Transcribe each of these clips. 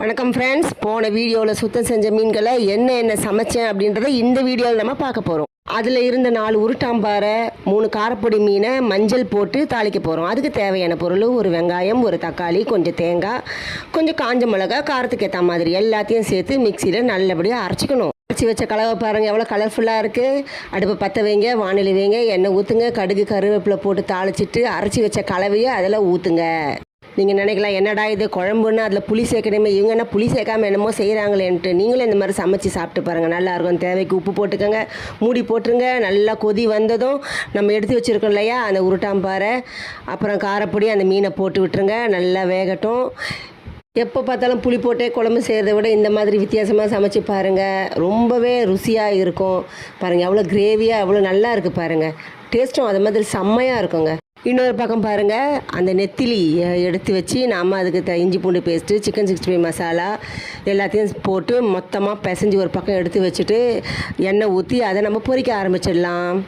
வணக்கம் ஃப்ரெண்ட்ஸ் போன வீடியோவில் சுத்தம் செஞ்ச மீன்களை என்ன என்ன சமைச்சேன் அப்படின்றத இந்த வீடியோவில் நம்ம பார்க்க போகிறோம் அதில் இருந்த நாலு உருட்டாம்பாறை மூணு காரப்பொடி மீனை மஞ்சள் போட்டு தாளிக்க போகிறோம் அதுக்கு தேவையான பொருள் ஒரு வெங்காயம் ஒரு தக்காளி கொஞ்சம் தேங்காய் கொஞ்சம் காஞ்ச மிளகா காரத்துக்கு ஏற்ற மாதிரி எல்லாத்தையும் சேர்த்து மிக்சியில் நல்லபடியாக அரைச்சிக்கணும். அரைச்சி வச்ச கலவை பாருங்கள் எவ்வளோ கலர்ஃபுல்லாக இருக்குது அடுப்பை பற்ற வைங்க வானிலை வைங்க எண்ணெய் ஊற்றுங்க கடுகு கருவேப்பிலை போட்டு தாளிச்சிட்டு அரைச்சி வச்ச கலவையை அதில் ஊற்றுங்க நீங்கள் நினைக்கலாம் என்னடா இது குழம்புன்னா அதில் புளி சேர்க்கணுமே இவங்க என்ன புளி சேர்க்காம என்னமோ செய்கிறாங்களேன்ட்டு நீங்களும் இந்த மாதிரி சமைச்சு சாப்பிட்டு பாருங்கள் நல்லாயிருக்கும் தேவைக்கு உப்பு போட்டுக்கோங்க மூடி போட்டுருங்க நல்லா கொதி வந்ததும் நம்ம எடுத்து வச்சுருக்கோம் இல்லையா அந்த உருட்டாம்பாறை அப்புறம் காரப்பொடி அந்த மீனை போட்டு விட்டுருங்க நல்லா வேகட்டும். எப்போ பார்த்தாலும் புளி போட்டே குழம்பு செய்கிறத விட இந்த மாதிரி வித்தியாசமாக சமைச்சு பாருங்கள் ரொம்பவே ருசியாக இருக்கும். பாருங்கள் எவ்வளோ கிரேவியாக எவ்வளோ நல்லா இருக்குது பாருங்கள் டேஸ்ட்டும் அது மாதிரி செம்மையாக இருக்குங்க. இன்னொரு பக்கம் பாருங்கள் அந்த நெத்திலி எடுத்து வச்சு நாம் அதுக்கு த இஞ்சி பூண்டு paste chicken sixty five masala எல்லாத்தையும் போட்டு மொத்தமாக பிசைஞ்சு ஒரு பக்கம் எடுத்து வச்சுட்டு எண்ணெய் ஊற்றி அதை நம்ம பொரிக்க ஆரம்பிச்சிடலாம்.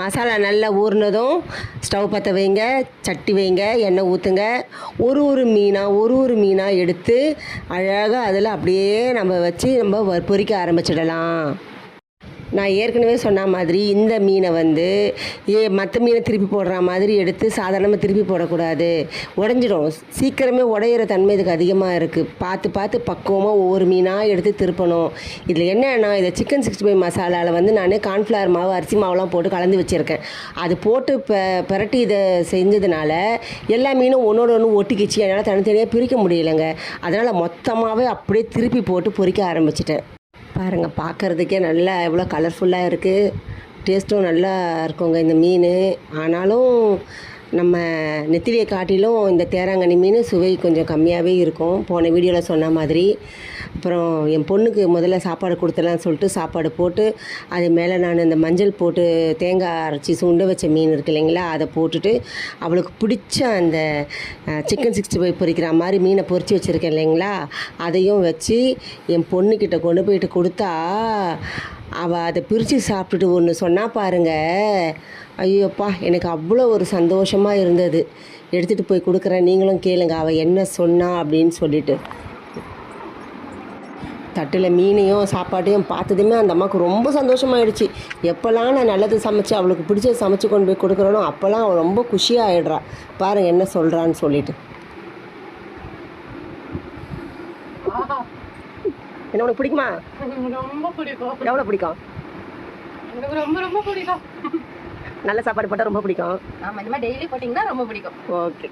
மசாலா நல்லா ஊறினதும் ஸ்டவ் பற்ற வைங்க சட்டி வைங்க எண்ணெய் ஊற்றுங்க ஒரு ஒரு மீனாக ஒரு ஒரு மீனாக எடுத்து அழகாக அதில் அப்படியே நம்ம வச்சு நம்ம பொறிக்க பொரிக்க ஆரம்பிச்சிடலாம். நான் ஏற்கனவே சொன்ன மாதிரி இந்த மீனை வந்து ஏ மற்ற மீனை திருப்பி போடுற மாதிரி எடுத்து சாதாரணமாக திருப்பி போடக்கூடாது. உடஞ்சிடும். சீக்கிரமே உடையிற தன்மை இதுக்கு அதிகமாக இருக்குது பார்த்து பார்த்து பக்குவமாக ஒவ்வொரு மீனாக எடுத்து திருப்பணும். இதில் என்னன்னா இதை சிக்கன் சிக்ஸ்டி ஃபைவ் மசாலாவில் வந்து நான் கார்ன்ஃப்ளவர் மாவு அரிசி மாவுலாம் போட்டு கலந்து வச்சுருக்கேன். அது போட்டு ப பெரட்டி இதை செஞ்சதுனால எல்லா மீனும் ஒன்றோட ஒன்று ஒட்டிக்கிச்சு. என்னால் தனித்தனியாக பிரிக்க முடியலைங்க. அதனால் மொத்தமாகவே அப்படியே திருப்பி போட்டு பொறிக்க ஆரம்பிச்சிட்டேன். பாருங்கள் பார்க்குறதுக்கே நல்லா எவ்வளோ கலர்ஃபுல்லாக இருக்குது டேஸ்ட்டும் நல்லா இருக்குங்க இந்த மீன். ஆனாலும் நம்ம நெத்திலியை காட்டிலும் இந்த தேராங்கண்ணி மீன் சுவை கொஞ்சம் கம்மியாகவே இருக்கும். போன வீடியோவில் சொன்ன மாதிரி. அப்புறம் என் பொண்ணுக்கு முதல்ல சாப்பாடு கொடுத்தலான்னு சொல்லிட்டு சாப்பாடு போட்டு அது மேலே நான் இந்த மஞ்சள் போட்டு தேங்காய் அரைச்சி சுண்ட வச்ச மீன் இருக்கு இல்லைங்களா அதை போட்டுட்டு அவளுக்கு பிடிச்ச அந்த சிக்கன் சிக்ஸ்டி ஃபைவ் பொரிக்கிற மாதிரி மீனை பொரிச்சு வச்சுருக்கேன் இல்லைங்களா அதையும் வச்சு என் பொண்ணுக்கிட்ட கொண்டு போயிட்டு கொடுத்தா அவள் அதை பிரித்து சாப்பிட்டுட்டு ஒன்று சொன்னால் பாருங்க ஐயோப்பா எனக்கு அவ்வளோ ஒரு சந்தோஷமாக இருந்தது. எடுத்துகிட்டு போய் கொடுக்குறேன் நீங்களும் கேளுங்க அவள் என்ன சொன்னா அப்படின்னு சொல்லிட்டு. தட்டில் மீனையும் சாப்பாட்டையும் பார்த்ததுமே அந்த அம்மாவுக்கு ரொம்ப சந்தோஷமாயிடுச்சு. எப்போல்லாம் நான் நல்லது சமைச்சு அவளுக்கு பிடிச்சது சமைச்சு கொண்டு போய் கொடுக்குறேனோ அப்போல்லாம் அவள் ரொம்ப குஷியாக ஆயிடுறா பாருங்க என்ன சொல்கிறான்னு சொல்லிட்டு. என்ன உனக்கு பிடிக்குமா? ரொம்ப பிடிக்கும்? எவ்வளோ பிடிக்கும் எனக்கு ரொம்ப ரொம்ப பிடிக்கும். நல்ல சாப்பாடு போட்டால் ரொம்ப பிடிக்கும். ஆமா இந்த மாதிரி டெய்லி போட்டிங்கன்னா ரொம்ப பிடிக்கும். ஓகே.